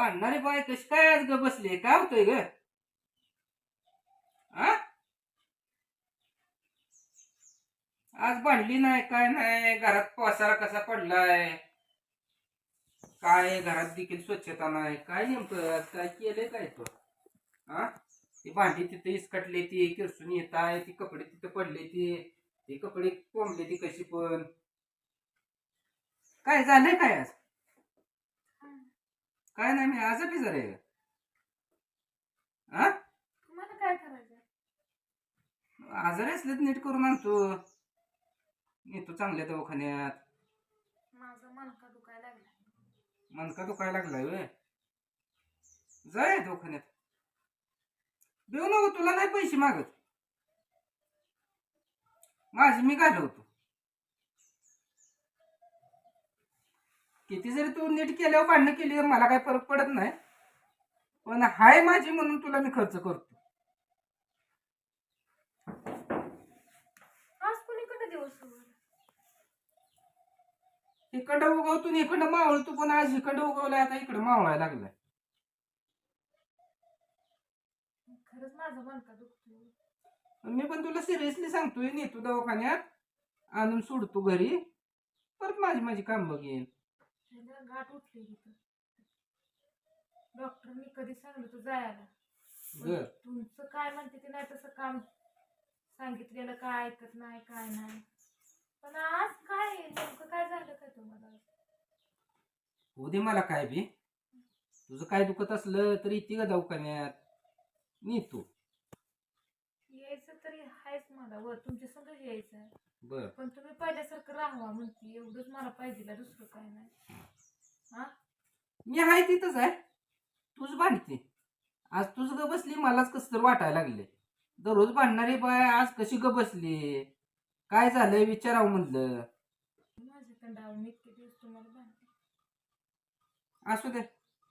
भांडणारी bye कशी काय आज ग बसली काय होतोय ग? आ? आज भांडली नाही काय नाही? घरात पसारा कसा पडलाय? काय? घरात देखील स्वच्छता नाही. काय नेमकं? आज काय केलंय काय तो? हा ती भांडी तिथे इसकटली ती किरसून येत आहे ती कपडे तिथे पडले ती. ती कपडे कोंबले ती कशी पण. काय झालंय काय आज? काय नाही मी आज बी जरा हा तुम्हाला काय करायचं आजारी असले तर नीट करून आणतो नेतो चांगल्या दवाखान्यात. माझा मनका दुखायला लागला मनका दुखायला लागलाय व्हय जाय दवाखान्यात. देऊ नको तुला नाही पैसे मागत. माझे मी घालवतो. किती जरी तू नीट केल्यावर भांडणं केली तर मला काही फरक पडत नाही. पण हाय माझी म्हणून तुला मी खर्च करतो. आज कुणीकडे दिवस उगवला? इकडं उगवतो आणि इकडं मावळतो पण आज इकडं उगवलाय आता इकडं मावळायला लागलाय. खरंच माझा मी पण तुला सिरियसली सांगतोय नेतो दवाखान्यात आणून सोडतो घरी. परत माझी माझी काम बघेन. त्याला गाठ उठली तिथं डॉक्टरनी कधी सांगितलं तू जायला. पण बर. तुमचं काय म्हणते ते नाही तसं काम सांगितलेलं काय ऐकत नाही काय नाही. पण आज काय नेमकं काय झालं काय तुम्हाला? उद्या मला काय बी? तुझं काय दुखत असलं तर इथे का दवाखान्यात? नेतो यायचं तरी आहेच मला. वर तुमच्या संग यायचं आहे बर. पण तुम्ही पहिल्यासारखं राहावा म्हणते. एवढंच मला पाहिजे दुसरं काय नाही. हा? मी आहे तिथंच आहे. तूच भांडते. आज तुझ ग बसली मलाच कसं तर वाटायला लागले दररोज भांडणारी बाय आज कशी ग बसली? काय झालंय विचारावं म्हणलं. माझ्या कंडावर मी इतके दिवस तुम्हाला बांधते असू दे.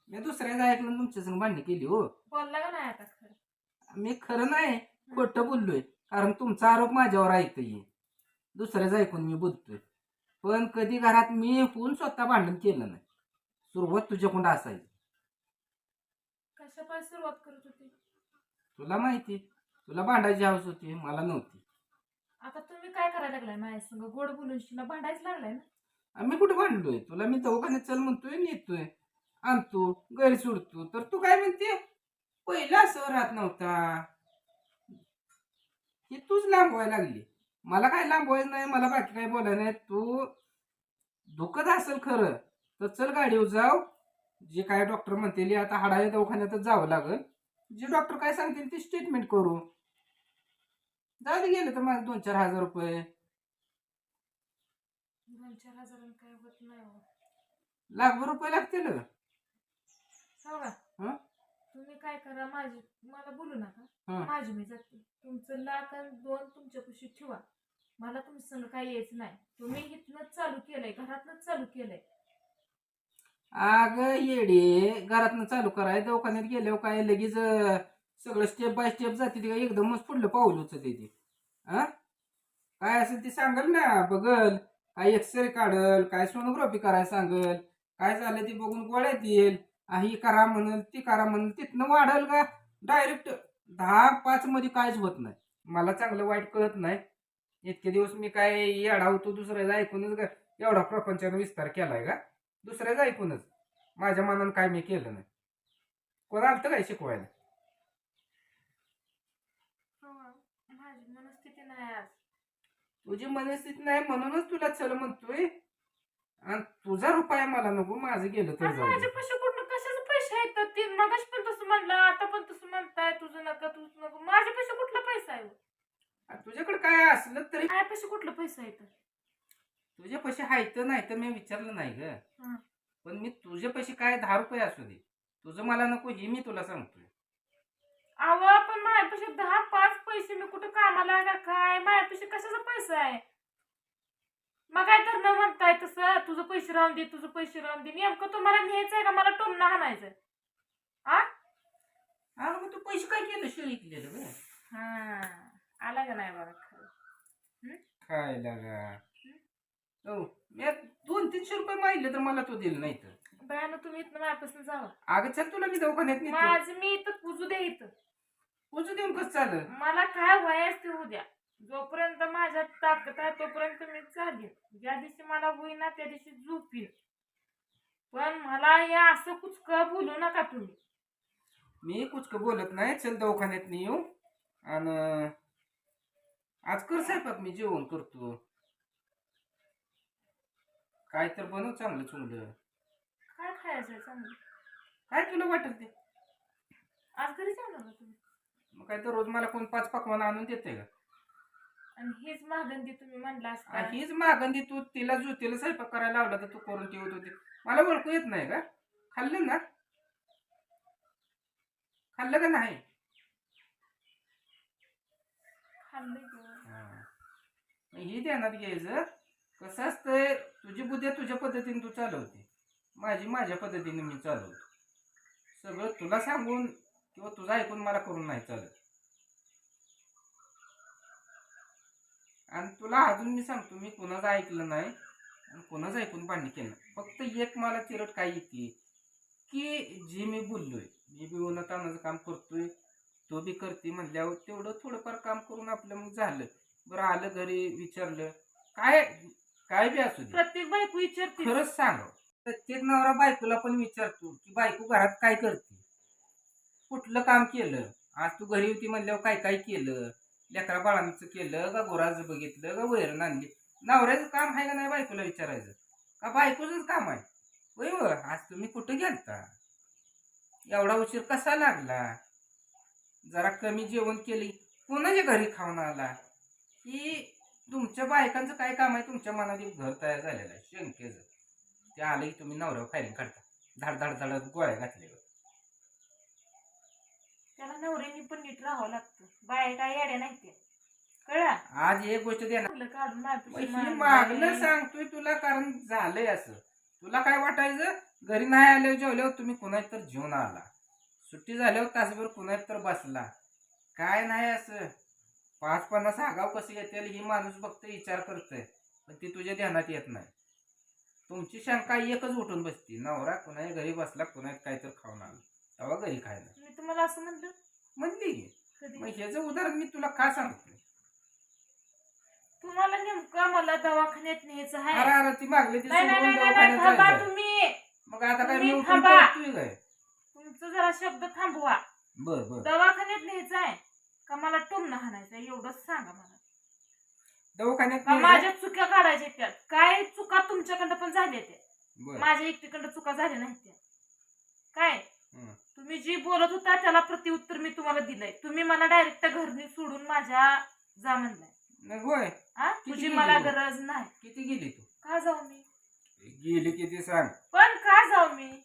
मी दुसऱ्याचं ऐकलं तुमच्या संग भांडणी केली हो. बोलला का नाही आता खरं? मी खरं नाही खोटं बोललोय. कारण तुमचा आरोप माझ्यावर ऐकतोय दुसऱ्याच ऐकून मी बोलतोय. पण कधी घरात मी होऊन स्वतः भांडण केलं नाही. सुरुवात तुझ्याकडून असायची. सुरुवात करत होती? तुला माहिती तुला भांडायची हवस होती मला नव्हती. आता तुम्ही काय करायला लागलाय माझ्या संग? गोड बोलून शिना भांडायच लागलाय ना? आम्ही कुठे भांडलोय? तुला मी दवाखान्यात चल म्हणतोय नेतोय आणतो घरी सोडतो. तर तू काय म्हणते? पहिला असं राहत नव्हता. ही तूच लांब व्हायला लागली. मला काय लांब व्हायचं नाही मला बाकी काय बोलायला नाही. तू दुखत असेल खरं तर चल गाडीवर जाव जे काय डॉक्टर म्हणतील आता हाडाच्या दवाखान्यातच जावं लागल. जे डॉक्टर काय सांगतील ते स्टेटमेंट करू. जाऊ दे गेलं तर माझं दोन चार हजार रुपये. दोन चार हजारांनी काय होत नाही हो. लाखभर रुपये लागतील? हं? तुम्ही काय करा माझी मला बोलू नका. हं. माझी मी जाते. तुमचं लाख आणि दोन तुमच्यापाशी ठेवा. मला तुमचं काही काय यायचं नाही. तुम्ही इथनंच चालू केलंय घरातनच चालू केलंय. अग येडे घरातनं चालू कराय दवाखान्यात गेल्यावर काय लगेच अं, सगळं स्टेप बाय स्टेप जाते ते काय एकदमच पुढलं पाऊल उचलते ते. हा काय असेल ते सांगल ना बघल. काय एक्सरे काढल काय सोनोग्राफी करायला सांगल काय झालं ते बघून गोळ्या देईल आ, ही करा म्हणल ती करा म्हणल तिथनं वाढल का? डायरेक्ट दहा पाच मध्ये काहीच होत नाही. मला चांगलं वाईट कळत नाही. इतके दिवस मी काय येडा होतो दुसऱ्याचं ऐकूनच का एवढा प्रपंचाचा विस्तार केलाय का? दुसऱ्याच ऐकूनच. माझ्या मनानं काय मी केलं नाही. कोण आलतं काय शिकवायला? हो, माझी मनस्थिती नाही आज. तुझी मनस्थिती नाही म्हणूनच तुला चल म्हणतोय. आणि तुझा रुपया मला नको माझं गेलं तर जाऊ दे. पैसे कुठं कशाचे पैसे आहेत? तर ते मगाशी पण तसं म्हणलं आता पण तसं म्हणताय तुझं नका तुझं नको. माझे पैसे कुठला पैसा आहे? आणि तुझ्याकडे काय असलं तरी काय पैसे कुठलं पैसा आहे तर तुझे पैसे आहेत नाही तर मी विचारलं नाही ग. हं. पण मी तुझे पैसे काय दहा रुपये असू दे. तुझं मला नको हे मी तुला सांगतोय. अहो पण माझ्यापाशी दहा पाच पैसे मी कुठं कामाला आहे का काय? माझ्यापाशी कशाचा पैसा आहे? मग काय तर न म्हणताय तसं? तुझं पैसे राहून दे तुझं पैसे राहून दे. नेमकं तुम्हाला न्यायचंय का? मला टोमणं हाणायचंय आ? हा मग तू पैसे काय केलं शिळी केलेलं ग हा. आला का नाही बघा खरं काय लागा हो? मी दोन तीनशे रुपये मागितले तर मला तो दिलं नाही तर. भयानं तुम्ही इथनं माझ्यापासून जावा अगं चल तुला मी दवाखान्यात नेतो. माझं मी इथं पुजू द्या इथं. पोचू देऊन कसं चालेल? मला काय व्हायच ते उद्या. जोपर्यंत माझ्यात ताकद आहे तोपर्यंत मी चालेल. ज्या दिवशी मला होईना त्या दिवशी झोपीन. पण मला हे असं कुचक बोलू नका तुम्ही. मी कुचक बोलत नाही. चल दवाखान्यात नाही येऊ आणि आज कर साहेब मी जेवण करतो. काय तर बनव चांगलं चुंगलं. काय खायचं चांगलं? काय तुला वाटत ते आज घरी ना तुम्ही. मग काय तर रोज मला कोण पाच पकवान आणून देते का? आणि हेच मागंदी तुम्ही म्हणला आ, असता हीच मागंदी तू तिला ज्योतीला स्वयंपाक करायला लावला तर तू करून ठेवत होती. मला ओळखू येत नाही का? खाल्लं ना? खाल्लं का नाही? खाल्लंय की. ही ध्यानात घ्यायचं कसं असतं तुझी बुद्धी तुझ्या पद्धतीने तू चालवते. माझी माझ्या पद्धतीने मी चालवतो. सगळं तुला सांगून किंवा तुझं ऐकून मला करून नाही चालत. आणि तुला अजून मी सांगतो मी कुणाचं ऐकलं नाही आणि कोणाचं ऐकून पाणी केलं फक्त एक मला चिरट काय येते की जे मी बोललोय मी बी उन्हातानाचं काम करतोय तो बी करते म्हणल्यावर तेवढं थोडंफार काम करून आपलं मग झालं. बरं आलं घरी विचारलं काय काय बी असू दे. प्रत्येक बायको विचारते. खरंच सांग. प्रत्येक नवरा बायकोला पण विचारतो की बायको घरात काय करते? कुठलं काम केलं? आज तू घरी होती म्हणल्यावर काय काय केलं? लेकरा बाळांचं केलं का गोराचं बघितलं का वैरण आणली? नवऱ्याचं काम आहे का नाही बायकोला विचारायचं? का बायकोचंच काम आहे? होय व आज तुम्ही कुठं गेलता? एवढा उशीर कसा लागला? जरा कमी जेवण केली. कोणाच्या घरी खाऊन आला? ही तुमच्या बायकांचं काय काम आहे? तुमच्या मनात एक घर तयार झालेलं आहे शंकेचं. ते आलं की तुम्ही नवऱ्यावर फायरिंग काढता धाड धाड धाड गोळ्या घातल्यावर त्याला नवऱ्यानी पण नीट राहावं लागतं. बाया काय येड्या नाही त्या. कळा आज एक गोष्ट देणार. चांगलं काढून. मागलं सांगतोय तुला कारण झालंय असं. तुला काय वाटायचं? घरी नाही आल्यावर जेवल्यावर तुम्ही कुणाच तर जेवण आला. सुट्टी झाल्यावर तासभर कुणाच तर बसला. काय नाही असं. पाच पन्नास आगाव कसं येतील ही माणूस फक्त विचार करतोय. पण ती तुझ्या ध्यानात येत नाही. तुमची शंका एकच उठून बसती. नवरा कुणाच्या घरी बसला कुणात काय तर खाऊन आला. तेव्हा घरी खायला. मी तुम्हाला असं म्हणलं म्हणली मग ह्याचं उदाहरण मी तुला का सांगतोय तुम्हाला नेमकं मला दवाखान्यात न्यायचं अरे आहे. अरे ती मागली ती नाही नाही सोडून नाही नाही, दवाखान्यात थांबा जायचं. तुम्ही. मग आता काय तुम्ही मी उठून थांबा. पळतोय काय? तुमचं जरा शब्द थांबवा. बर बर. दवाखान्यात न्यायचं आहे. का मला टोमणं हाणायचं एवढंच सांगा मला. दवाखान्यात का नेलं? माझ्या चुक्या काढायच्या त्यात काय चुका तुमच्याकडं पण झाल्या त्या? बर. माझ्या एकटीकडं चुका झाल्या नाहीत त्या. काय? हं. तुम्ही जी बोलत होता त्याला प्रत्युत्तर मी तुम्हाला दिलंय. तुम्ही मला डायरेक्ट घरनी सोडून माझ्या जा म्हणलाय. नाही, होय. हा? किती तुझी गेली मला? गरज नाही. किती गेली तू? का जाऊ मी? गेली किती सांग. पण का जाऊ मी?